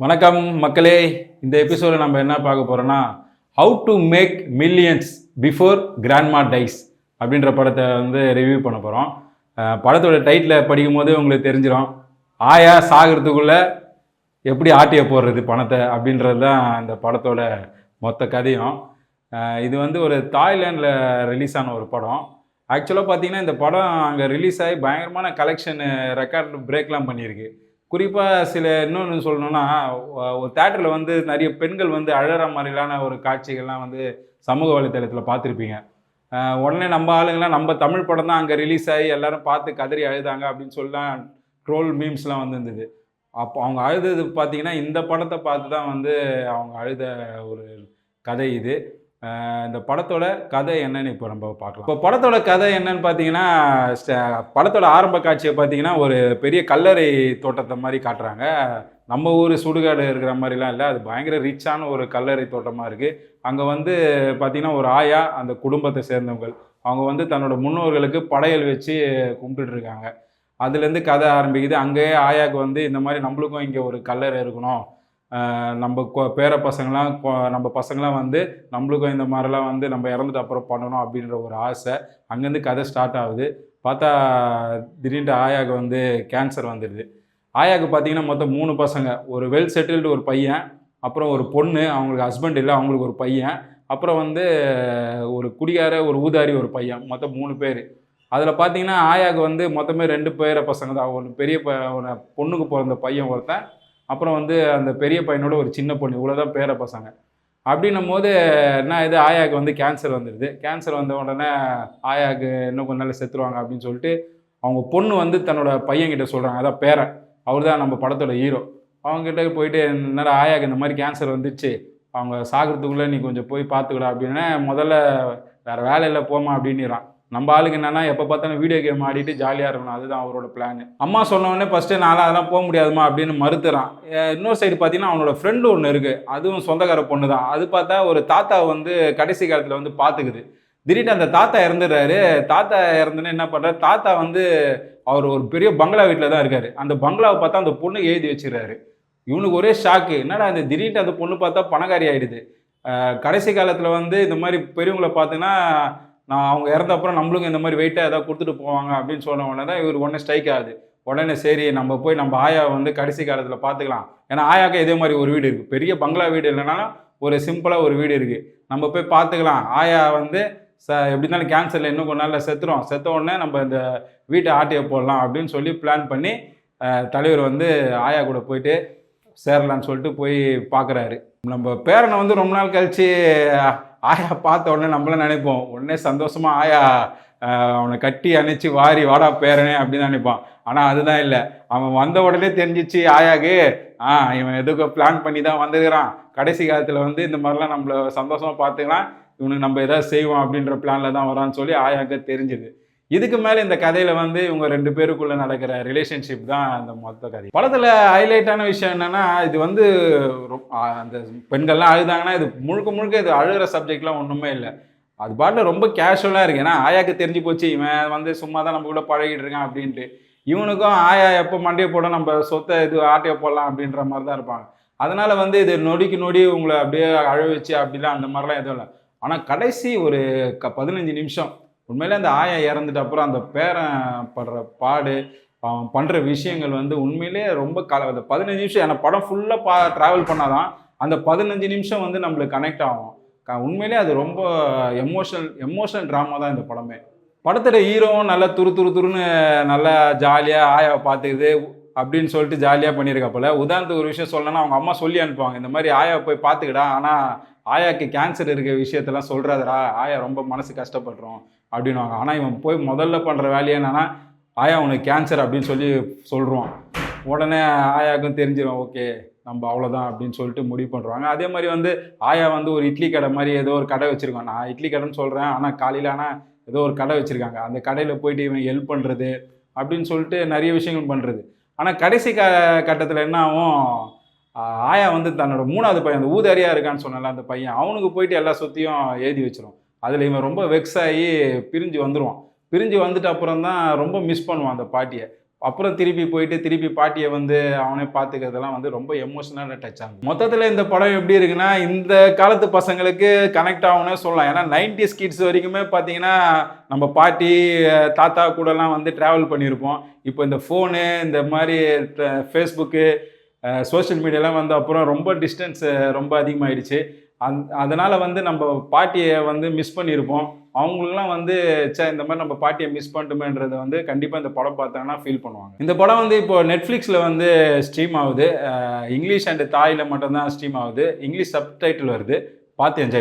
வணக்கம் மக்களே. இந்த எபிசோடில் நம்ம என்ன பார்க்க போகிறோன்னா how to make millions before grandma dies அப்படின்ற படத்தை வந்து ரிவ்யூ பண்ண போகிறோம் படத்தோட டைட்டில் படிக்கும் போதே உங்களுக்கு தெரிஞ்சிடும் ஆயா சாகிறதுக்குள்ளே எப்படி ஆட்டிய போடுறது பணத்தை அப்படின்றது தான் இந்த படத்தோட மொத்த கதையும். இது வந்து ஒரு தாய்லாண்டில் ரிலீஸ் ஆன ஒரு படம். ஆக்சுவலாக பார்த்தீங்கன்னா இந்த படம் அங்கே ரிலீஸ் ஆகி பயங்கரமான கலெக்ஷன் ரெக்கார்ட் பிரேக்லாம் பண்ணியிருக்கு. குறிப்பாக சில இன்னொன்று சொல்லணும்னா ஒரு தேட்டரில் வந்து நிறைய பெண்கள் வந்து அழற மாதிரிலான ஒரு காட்சிகள்லாம் வந்து சமூக வலைத்தளத்தில் பார்த்துருப்பீங்க. உடனே நம்ம ஆளுங்களாம் நம்ம தமிழ் படம் தான் அங்கே ரிலீஸ் ஆகி எல்லாரும் பார்த்து கதறி அழுதாங்க அப்படின்னு சொல்லலாம் ட்ரோல் மீம்ஸ்லாம் வந்துருந்தது. அப்போ அவங்க அழுதது பார்த்தீங்கன்னா இந்த படத்தை பார்த்து தான் வந்து அவங்க அழுத ஒரு கதை இது. இந்த படத்தோட கதை என்னன்னு இப்போ நம்ம பார்க்கலாம். இப்போ படத்தோட கதை என்னன்னு பார்த்தீங்கன்னா படத்தோட ஆரம்ப காட்சியை பார்த்தீங்கன்னா ஒரு பெரிய கல்லறை தோட்டத்தை மாதிரி காட்டுறாங்க. நம்ம ஊர் சுடுகாடு இருக்கிற மாதிரிலாம் இல்லை. அது பயங்கர ரிச்சான ஒரு கல்லறை தோட்டமாக இருக்குது அங்கே வந்து பார்த்திங்கன்னா ஒரு ஆயா அந்த குடும்பத்தை சேர்ந்தவங்க. அவங்க வந்து தன்னோட முன்னோர்களுக்கு படையல் வச்சு கும்பிட்டுருக்காங்க அதுலேருந்து கதை ஆரம்பிக்குது. அங்கேயே ஆயாவுக்கு வந்து இந்த மாதிரி நம்மளுக்கும் இங்கே ஒரு கல்லறை இருக்கணும். நம்ம கொ- பேர பசங்களாம் நம்ம பசங்களாம் வந்து நம்மளுக்கும் இந்த மாதிரிலாம் வந்து நம்ம இறந்துட்டு அப்புறம் பண்ணணும் அப்படின்ற ஒரு ஆசை. அங்கேருந்து கதை ஸ்டார்ட் ஆகுது. பார்த்தா திடீர்னு ஆயாவுக்கு வந்து கேன்சர் வந்துடுது. ஆயாவுக்கு பார்த்தீங்கன்னா மொத்தம் மூணு பசங்க. ஒரு வெல் செட்டில்டு ஒரு பையன் அப்புறம் ஒரு பொண்ணு அவங்களுக்கு ஹஸ்பண்ட் இல்லை அவங்களுக்கு ஒரு பையன் அப்புறம் வந்து ஒரு குடிகார ஒரு ஊதாரி ஒரு பையன் மொத்தம் மூணு பேர். அதில் பார்த்தீங்கன்னா ஆயாவுக்கு வந்து மொத்தமே ரெண்டு பேர பசங்க தான். ஒரு பெரிய ப பொண்ணுக்கு பிறந்த பையன் ஒருத்தன் அப்புறம் வந்து அந்த பெரிய பையனோட ஒரு சின்ன பொண்ணு இவ்வளோதான் பேர பசங்க. அப்படின்னும் போது என்ன இது ஆயாவுக்கு வந்து கேன்சர் வந்துடுது கேன்சர் வந்த உடனே ஆயாவுக்கு இன்னும் கொஞ்ச நாள் செத்துருவாங்க அப்படின்னு சொல்லிட்டு அவங்க பொண்ணு வந்து தன்னோட பையன்கிட்ட சொல்கிறாங்க அதான் பேரன் அவர் தான் நம்ம படத்தோட ஹீரோ அவங்ககிட்ட போயிட்டு என்னடா ஆயாக்கு இந்த மாதிரி கேன்சர் வந்துச்சு அவங்க சாகிறதுக்குள்ளே நீ கொஞ்சம் போய் பார்த்துக்கடா அப்படின்னா முதல்ல வேறு வேலையில் போமா அப்படின்னுறான். நம்ம ஆளுக்கு என்னன்னா எப்போ பார்த்தாலும் வீடியோ கேம் ஆடிட்டு ஜாலியாக இருக்கணும். அதுதான் அவரோட பிளான் அம்மா சொன்ன ஃபஸ்ட்டு நான் அதெல்லாம் போக முடியாதுமா அப்படின்னு மறுத்துறான். இன்னொரு சைடு பார்த்தீங்கன்னா அவனோட ஃப்ரெண்டு ஒன்று இருக்குது அதுவும் சொந்தக்கார பொண்ணு தான் அது பார்த்தா ஒரு தாத்தா வந்து கடைசி காலத்தில் வந்து பார்த்துக்குது திடீர்னு அந்த தாத்தா இறந்துடுறாரு. தாத்தா இறந்துன்னு என்ன பண்ணுறாரு தாத்தா வந்து அவர் ஒரு பெரிய பங்களா வீட்டில் தான் இருக்கார். அந்த பங்களாவை பார்த்தா அந்த பொண்ணு எழுதி வச்சுக்கிறாரு இவனுக்கு ஒரே ஷாக்கு என்னடா அந்த திடீர்னு அந்த பொண்ணு பார்த்தா பணக்காரி ஆயிடுது. கடைசி காலத்தில் வந்து இந்த மாதிரி பெரியவங்களை பார்த்தீங்கன்னா நான் அவங்க இறந்த அப்புறம் நம்மளுக்கும் இந்த மாதிரி வெயிட்டாக ஏதாவது கொடுத்துட்டு போவாங்க அப்படின்னு சொன்ன உடனே தான் இவர் உடனே ஸ்ட்ரைக் ஆகுது. உடனே சரி நம்ம போய் நம்ம ஆயா வந்து கடைசி காலத்தில் பார்த்துக்கலாம். ஏன்னா ஆயாக்கு இதே மாதிரி ஒரு வீடு இருக்குது பெரிய பங்களா வீடு இல்லைனாலும் ஒரு சிம்பிளாக ஒரு வீடு இருக்குது நம்ம போய் பார்த்துக்கலாம். ஆயா வந்து ச எப்படி இருந்தாலும் கேன்சரில் இன்னும் கொஞ்ச நாளில் செத்துரும். செத்த உடனே நம்ம இந்த வீட்டை ஆட்டிய போடலாம் அப்படின்னு சொல்லி பிளான் பண்ணி தலைவர் வந்து ஆயா கூட போயிட்டு சேரலான்னு சொல்லிட்டு போய் பார்க்குறாரு. நம்ம பேரனை வந்து ரொம்ப நாள் கழித்து ஆயா பார்த்த உடனே நம்மளும் நினைப்போம். உடனே சந்தோஷமா ஆயா அவனை கட்டி அணைச்சி வாரி வாடா பேரனே அப்படின்னு நினைப்பான். ஆனால் அதுதான் இல்லை. அவன் வந்த உடனே தெரிஞ்சிச்சு ஆயாக்கு ஆ இவன் எதுக்கு பிளான் பண்ணி தான் வந்துருக்கிறான். கடைசி காலத்தில் வந்து இந்த மாதிரிலாம் நம்மளை சந்தோஷமாக பார்த்துக்கலாம். இவனுக்கு நம்ம எதாவது செய்வோம் அப்படின்ற பிளானில் தான் வரான்னு சொல்லி ஆயாக்கு தெரிஞ்சுது. இதுக்கு மேலே இந்த கதையில வந்து இவங்க ரெண்டு பேருக்குள்ள நடக்கிற ரிலேஷன்ஷிப் தான் அந்த மொத்த கதை. படத்தில் ஹைலைட்டான விஷயம் என்னன்னா இது வந்து அந்த பெண்கள்லாம் அழுதாங்கன்னா இது முழுக்க முழுக்க இது அழுகிற சப்ஜெக்ட்லாம் ஒன்றுமே இல்லை. அது பாட்டில் ரொம்ப கேஷுவலாக இருக்கு. ஏன்னா ஆயாக்கு தெரிஞ்சு போச்சு இவன் வந்து சும்மா தான் நம்ம கூட பழகிட்டு இருக்கான் அப்படின்ட்டு. இவனுக்கும் ஆயா எப்போ மண்டையை போட நம்ம சொத்தை இது ஆட்டையை போடலாம் அப்படின்ற மாதிரி தான் இருப்பாங்க. அதனால வந்து இது நொடிக்கு நொடி உங்களை அப்படியே அழ வச்சு அப்படிலாம் அந்த மாதிரிலாம் எதுவும் இல்லை. ஆனால் கடைசி ஒரு க பதினஞ்சு நிமிஷம் உண்மையிலே அந்த ஆயா இறந்துட்டு அப்புறம் அந்த பேரன் படுற பாடு அவன் பண்ணுற விஷயங்கள் வந்து உண்மையிலே ரொம்ப கல அந்த பதினஞ்சு நிமிஷம் எனக்கு படம் ஃபுல்லாக பா ட்ராவல் பண்ணாதான் அந்த பதினஞ்சு நிமிஷம் வந்து நம்மளுக்கு கனெக்ட் ஆகும். உண்மையிலே அது ரொம்ப எமோஷனல் எமோஷனல் ட்ராமா தான் இந்த படமே. படத்தோட ஹீரோவும் நல்லா துரு துரு துருன்னு நல்லா ஜாலியாக ஆயாவை பார்த்துக்குது அப்படின்னு சொல்லிட்டு ஜாலியாக பண்ணியிருக்காப்புல உதாரணத்துக்கு ஒரு விஷயம் சொல்லணும்னா அவங்க அம்மா சொல்லி அனுப்புவாங்க இந்த மாதிரி ஆயாவை போய் பார்த்துக்கிடா ஆனால் ஆயாக்கு கேன்சர் இருக்க விஷயத்தெல்லாம் சொல்கிறாதடா ஆயா ரொம்ப மனசு கஷ்டப்படுறோம் அப்படின்னுவாங்க. ஆனால் இவன் போய் முதல்ல பண்ணுற வேலையை என்னன்னா ஆயா உனக்கு கேன்சர் அப்படின்னு சொல்லி சொல்கிறோம் உடனே ஆயாவுக்கும் தெரிஞ்சிடும் ஓகே நம்ம அவ்வளோதான் அப்படின்னு சொல்லிட்டு முடிவு பண்ணுறாங்க அதே மாதிரி வந்து ஆயா வந்து ஒரு இட்லி கடை மாதிரி ஏதோ ஒரு கடை வச்சுருக்கோம் நான் இட்லி கடைன்னு சொல்கிறேன் ஆனால் காலையில் ஆனால் ஏதோ ஒரு கடை வச்சுருக்காங்க. அந்த கடையில் போயிட்டு இவன் ஹெல்ப் பண்ணுறது அப்படின்னு சொல்லிட்டு நிறைய விஷயங்கள் பண்ணுறது ஆனால் கடைசி க கட்டத்தில் என்ன ஆகும்? ஆயா வந்து தன்னோட மூணாவது பையன் அந்த ஊதாரியாக இருக்கான்னு சொன்னல அந்த பையன் அவனுக்கு போயிட்டு எல்லா சொத்தையும் எழுதி வச்சிரும். அதில் இவன் ரொம்ப வெக்ஸ் ஆகி பிரிஞ்சு வந்துடுவான் பிரிஞ்சு வந்துட்டு அப்புறம் தான் ரொம்ப மிஸ் பண்ணுவான் அந்த பாட்டியை. அப்புறம் திருப்பி போயிட்டு திருப்பி பாட்டியை வந்து அவனே பார்த்துக்கிறதெல்லாம் வந்து ரொம்ப எமோஷனலாக டச் ஆகும். மொத்தத்தில் இந்த படம் எப்படி இருக்குன்னா இந்த காலத்து பசங்களுக்கு கனெக்ட் ஆகும்னு சொல்லலாம். ஏன்னா நைன்டி கிட்ஸ் வரைக்குமே பார்த்தீங்கன்னா நம்ம பாட்டி தாத்தா கூடலாம் வந்து ட்ராவல் பண்ணியிருப்போம் இப்போ இந்த ஃபோனு இந்த மாதிரி ஃபேஸ்புக்கு சோஷியல் மீடியாலாம் வந்த அப்புறம் ரொம்ப டிஸ்டன்ஸ் ரொம்ப அதிகமாகிடுச்சு அந் அதனால் வந்து நம்ம பாட்டியை வந்து மிஸ் பண்ணியிருப்போம் அவங்களுக்குலாம் வந்து ச்சே இந்த மாதிரி நம்ம பாட்டியை மிஸ் பண்ணிட்டோமேன்றதை வந்து கண்டிப்பாக இந்த படம் பார்த்தாங்கன்னா ஃபீல் பண்ணுவாங்க. இந்த படம் வந்து இப்போ நெட்ஃப்ளிக்ஸில் வந்து ஸ்ட்ரீம் ஆகுது. இங்கிலீஷ் அண்டு தாயில் மட்டும்தான் ஸ்ட்ரீம் ஆகுது. இங்கிலீஷ் சப்டைட்டில் வருது. பார்த்து என்ஜாய்